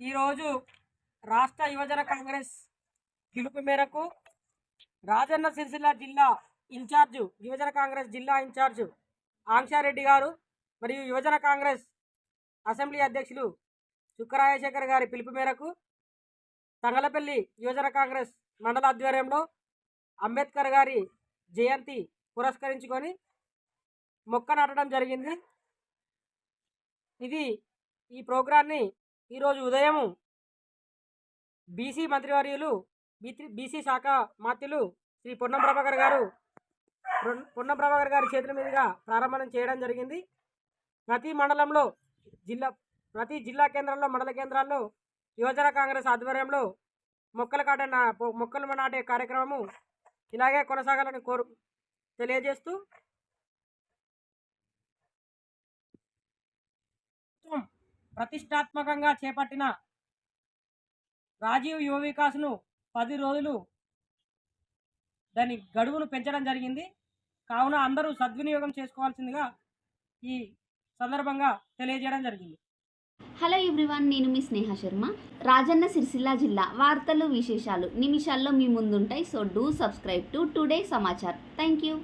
ఈరోజు రాష్ట్ర యువజన కాంగ్రెస్ పిలుపు మేరకు రాజన్న సిరిసిల్ల జిల్లా ఇన్ఛార్జు యువజన కాంగ్రెస్ జిల్లా ఇన్ఛార్జు ఆంక్షారెడ్డి గారు మరియు యువజన కాంగ్రెస్ అసెంబ్లీ అధ్యక్షులు చుక్కరాజశేఖర్ గారి పిలుపు మేరకు తంగలపల్లి యువజన కాంగ్రెస్ మండల ఆధ్వర్యంలో అంబేద్కర్ గారి జయంతి పురస్కరించుకొని మొక్క నాటడం జరిగింది. ఇది ఈ ప్రోగ్రాన్ని ఈరోజు ఉదయం బీసీ మంత్రివర్యులు బీసీ బీసీ శాఖ మాత్యులు శ్రీ పొన్నం ప్రభాకర్ గారు పొన్నం ప్రభాకర్ గారి చేతుల మీదుగా ప్రారంభం చేయడం జరిగింది. ప్రతి మండలంలో జిల్లా ప్రతి జిల్లా కేంద్రంలో మండల కేంద్రాల్లో యువజన కాంగ్రెస్ ఆధ్వర్యంలో మొక్కలు కాటే నా మొక్కలు నాటే కార్యక్రమము ఇలాగే కొనసాగాలని కోరు తెలియజేస్తూ ప్రతిష్టాత్మకంగా చేపట్టిన రాజీవ్ యువ వికాస్ను పది రోజులు దాని గడువును పెంచడం జరిగింది. కావున అందరూ సద్వినియోగం చేసుకోవాల్సిందిగా ఈ సందర్భంగా తెలియజేయడం జరిగింది. హలో ఎవ్రీవన్ నేను మీ స్నేహ శర్మ. రాజన్న సిరిసిల్ల జిల్లా. వార్తలు విశేషాలు నిమిషాల్లో మీ ముందుంటాయి. So do subscribe to today Samachar. Thank you